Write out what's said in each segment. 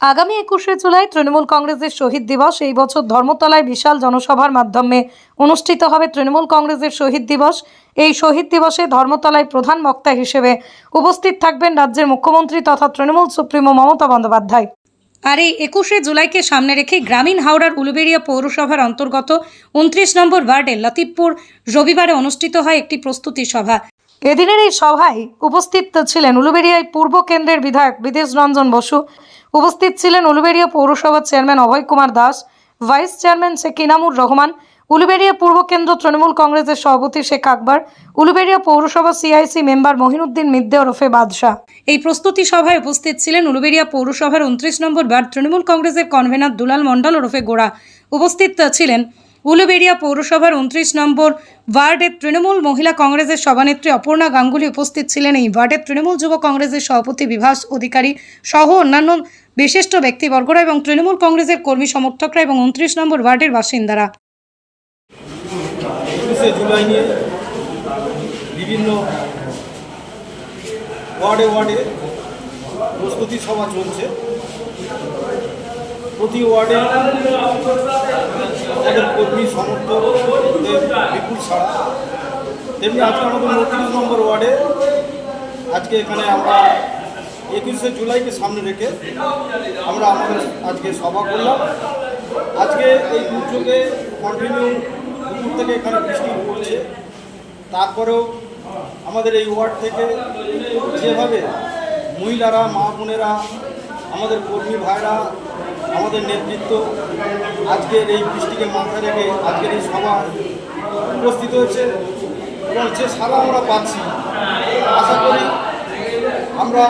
আগামী একুশে জুলাই তৃণমূল কংগ্রেসের শহীদ দিবস। এই বছর ধর্মতলায় বিশাল জনসভার মাধ্যমে অনুষ্ঠিত হবে তৃণমূল কংগ্রেসের শহীদ দিবস। এই শহীদ দিবসে ধর্মতলায় প্রধান বক্তা হিসেবে উপস্থিত থাকবেন রাজ্যের মুখ্যমন্ত্রী তথা তৃণমূল সুপ্রিমো মমতা বন্দ্যোপাধ্যায়। আর এই একুশে জুলাইকে সামনে রেখে গ্রামীণ হাওড়ার উলুবেড়িয়া পৌরসভার অন্তর্গত উনত্রিশ নম্বর ওয়ার্ডে লতিফপুর রবিবারে অনুষ্ঠিত হয় একটি প্রস্তুতি সভা। এদিনের এই সভায় উপস্থিত ছিলেন উলুবেড়িয়ায় পূর্ব কেন্দ্রের বিধায়ক বিদেশ রঞ্জন বসু, উপস্থিত ছিলেন উলুবেড়িয়া পৌরসভার chairman Abhay Kumar Das, vice chairman Sheikh Inamur Rahman Uluberia পূর্ব কেন্দ্র তৃণমূল কংগ্রেসের সভাপতি শেখ আকবর উলুবেড়িয়া পৌরসভা সিআইসি মেম্বার মহিনুদ্দিন মিদ্দে ওরফে বাদশাহ। এই প্রস্তুতি সভায় উপস্থিত ছিলেন উলুবেড়িয়া পৌরসভার উনত্রিশ নম্বর ওয়ার্ড তৃণমূল কংগ্রেসের কনভেনার দুলাল মণ্ডল ওরফে গোড়া। উপস্থিত ছিলেন উলুবেড়িয়া পৌরসভার উনত্রিশ নম্বর ওয়ার্ডের তৃণমূল মহিলা কংগ্রেসের সভানেত্রী অপর্ণা গাঙ্গুলি উপস্থিত ছিলেন। এই ওয়ার্ডের তৃণমূল যুব কংগ্রেসের সভাপতি বিভাস অধিকারী সহ অন্যান্য বিশিষ্ট ব্যক্তিবর্গরা এবং তৃণমূল কংগ্রেসের কর্মী সমর্থকরা এবং উনত্রিশ নম্বর ওয়ার্ডের বাসিন্দারা। প্রস্তুতি সভা চলছে। প্রতি ওয়ার্ডে আমাদের কর্মী ছাড়া তেমনি আজকে আমাদের উনত্রিশ নম্বর ওয়ার্ডে, আজকে এখানে আমরা একুশে জুলাইকে সামনে রেখে আমরা আমাদের আজকে সভা করলাম। আজকে এই দুর্যোগে কন্টিনিউ দুপুর থেকে এখানে বৃষ্টি পড়ছে। তারপরেও আমাদের এই ওয়ার্ড থেকে যেভাবে মহিলারা মা বোনেরা আমাদের কর্মী ভাইরা আমাদের নেতৃত্ব আজকের এই বৃষ্টিকে মাথায় রেখে আজকের এই সভা উপস্থিত হয়েছে এবং যে সারা আমরা পাচ্ছি, আশা করি আমরা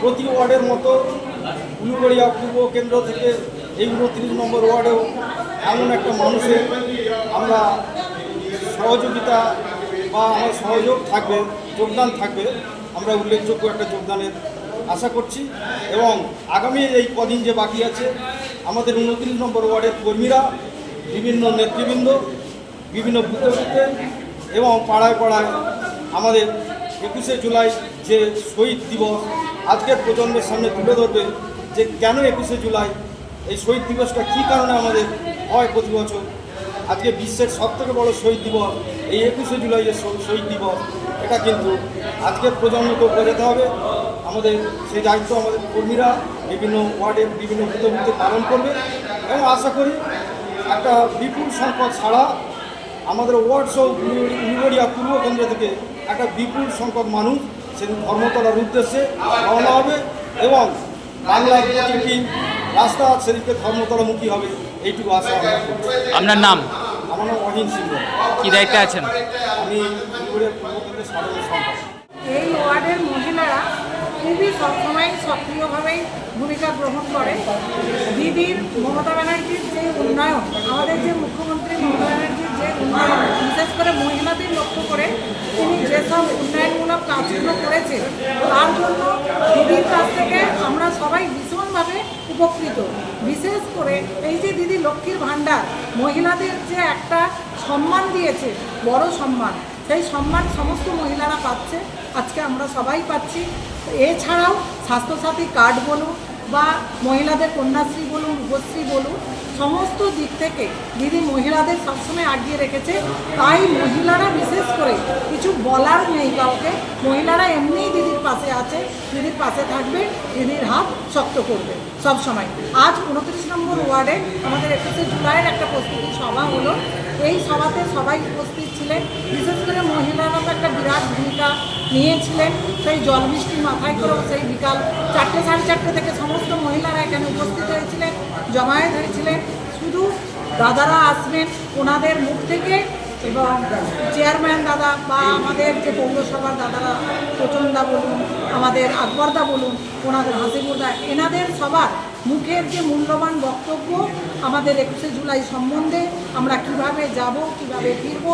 প্রতি ওয়ার্ডের মতো উলুগড়িয়া পূর্ব কেন্দ্র থেকে এই উনত্রিশ নম্বর ওয়ার্ডেও এমন একটা মানুষের আমরা সহযোগিতা বা আমার সহযোগ থাকবে, যোগদান থাকবে। আমরা উল্লেখযোগ্য একটা যোগদানের আশা করছি এবং আগামী এই কদিন যে বাকি আছে, আমাদের উনত্রিশ নম্বর ওয়ার্ডের কর্মীরা, বিভিন্ন নেতৃবৃন্দ, বিভিন্ন বুথে এবং পাড়ায় পাড়ায় আমাদের একুশে জুলাই যে শহীদ দিবস, আজকের প্রজন্মের সামনে তুলে ধরবে যে কেন একুশে জুলাই এই শহীদ দিবসটা কী কারণে আমাদের হয় প্রতি বছর। আজকে বিশ্বের সব থেকে বড় শহীদ দিবস, এই একুশে জুলাই যে শহীদ দিবস, এটা কিন্তু আজকের প্রজন্মকে বোঝাতে হবে। আমাদের সেই দায়িত্ব আমাদের কর্মীরা বিভিন্ন ওয়ার্ডের বিভিন্ন বুথে পালন করবে। এবং আশা করি একটা বিপুল সংখ্যক ছাড়া আমাদের ওয়ার্ড সহ উলুবড়িয়া পূর্ব কেন্দ্র থেকে একটা বিপুল সংখ্যক মানুষ সেদিন ধর্মতলার উদ্দেশ্যে রওনা হবে এবং বাংলার প্রতিটি রাস্তা সেদিনকে ধর্মতলামুখী হবে এইটুকু আশা আমরা আপনার নাম? আমার নাম অহিন সিংহ। কী দায়িত্বে আছেন? আমি উলুবড়িয়া পূর্ব কেন্দ্রের সাধারণ সম্পাদক। এই ওয়ার্ডের খুবই সবসময় সক্রিয়ভাবেই ভূমিকা গ্রহণ করে। দিদির মমতা ব্যানার্জির যে উন্নয়ন, আমাদের যে মুখ্যমন্ত্রী মমতা ব্যানার্জির যে উন্নয়ন, বিশেষ করে মহিলাদের লক্ষ্য করে তিনি যেসব উন্নয়নমূলক কাজগুলো করেছে তার জন্য দিদির কাছ থেকে আমরা সবাই ভীষণভাবে উপকৃত। বিশেষ করে এই যে দিদি লক্ষ্মীর ভাণ্ডার, মহিলাদের যে একটা সম্মান দিয়েছে, বড় সম্মান সেই সম্মান সমস্ত মহিলারা পাচ্ছে, আজকে আমরা সবাই পাচ্ছি। এছাড়াও স্বাস্থ্যসাথী কার্ড বলুন বা মহিলাদের কন্যাশ্রী বলুন, রূপশ্রী বলুন, সমস্ত দিক থেকে দিদি মহিলাদের সবসময় আগিয়ে রেখেছে। তাই মহিলারা বিশেষ করে কিছু বলার নেই কাউকে। মহিলারা এমনিই দিদির পাশে আছে, দিদির পাশে থাকবে, দিদির হাত শক্ত করবে সবসময়। আজ উনত্রিশ নম্বর ওয়ার্ডে আমাদের একুশে জুলাইয়ের একটা প্রস্তুতি সভা হলো। এই সভাতে সবাই উপস্থিত ছিলেন। বিশেষ করে মহিলারা তো একটা বিরাট ভূমিকা নিয়েছিলেন। সেই জল বৃষ্টি মাথায় করেও সেই বিকাল চারটে, সাড়ে চারটে থেকে সমস্ত মহিলারা এখানে উপস্থিত হয়েছিলেন, জমায়েত হয়েছিলেন। শুধু দাদারা আসবেন, ওনাদের মুখ থেকে এবং চেয়ারম্যান দাদা বা আমাদের যে পৌরসভার দাদারা প্রচন্দা বলুন, আমাদের আকবরদা বলুন, ওনাদের হাসিপুরদা এনাদের সবার মুখের যে মূল্যবান বক্তব্য আমাদের একুশে জুলাই সম্বন্ধে আমরা কীভাবে যাব, কীভাবে ফিরব,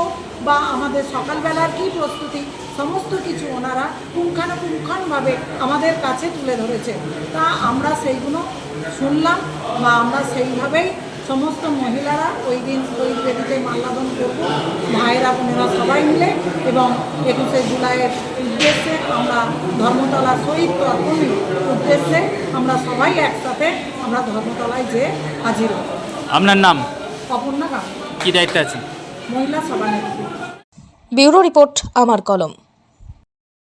বা আমাদের সকালবেলার কী প্রস্তুতি, সমস্ত কিছু ওনারা পুঙ্খানুপুঙ্খানভাবে আমাদের কাছে তুলে ধরেছে। তা আমরা সেইগুলো শুনলাম বা আমরা সেইভাবেই সমস্ত মহিলারা ওই দিন ওই বেদিতে মাল্যাদন করব। ভাইয়েরা বোনেরা সবাই মিলে এবং একুশে জুলাইয়ের উদ্দেশ্যে আমরা ধর্মতলা শহীদ তর্পণীর উদ্দেশ্যে আমরা সবাই একসাথে আমরা ধর্মতলায় যেয়ে হাজির হব। আপনার নাম? অপর্ণা কি দায়িত্ব আছে মহিলা সভানেত্রী। ব্যুরো রিপোর্ট আমার কলম।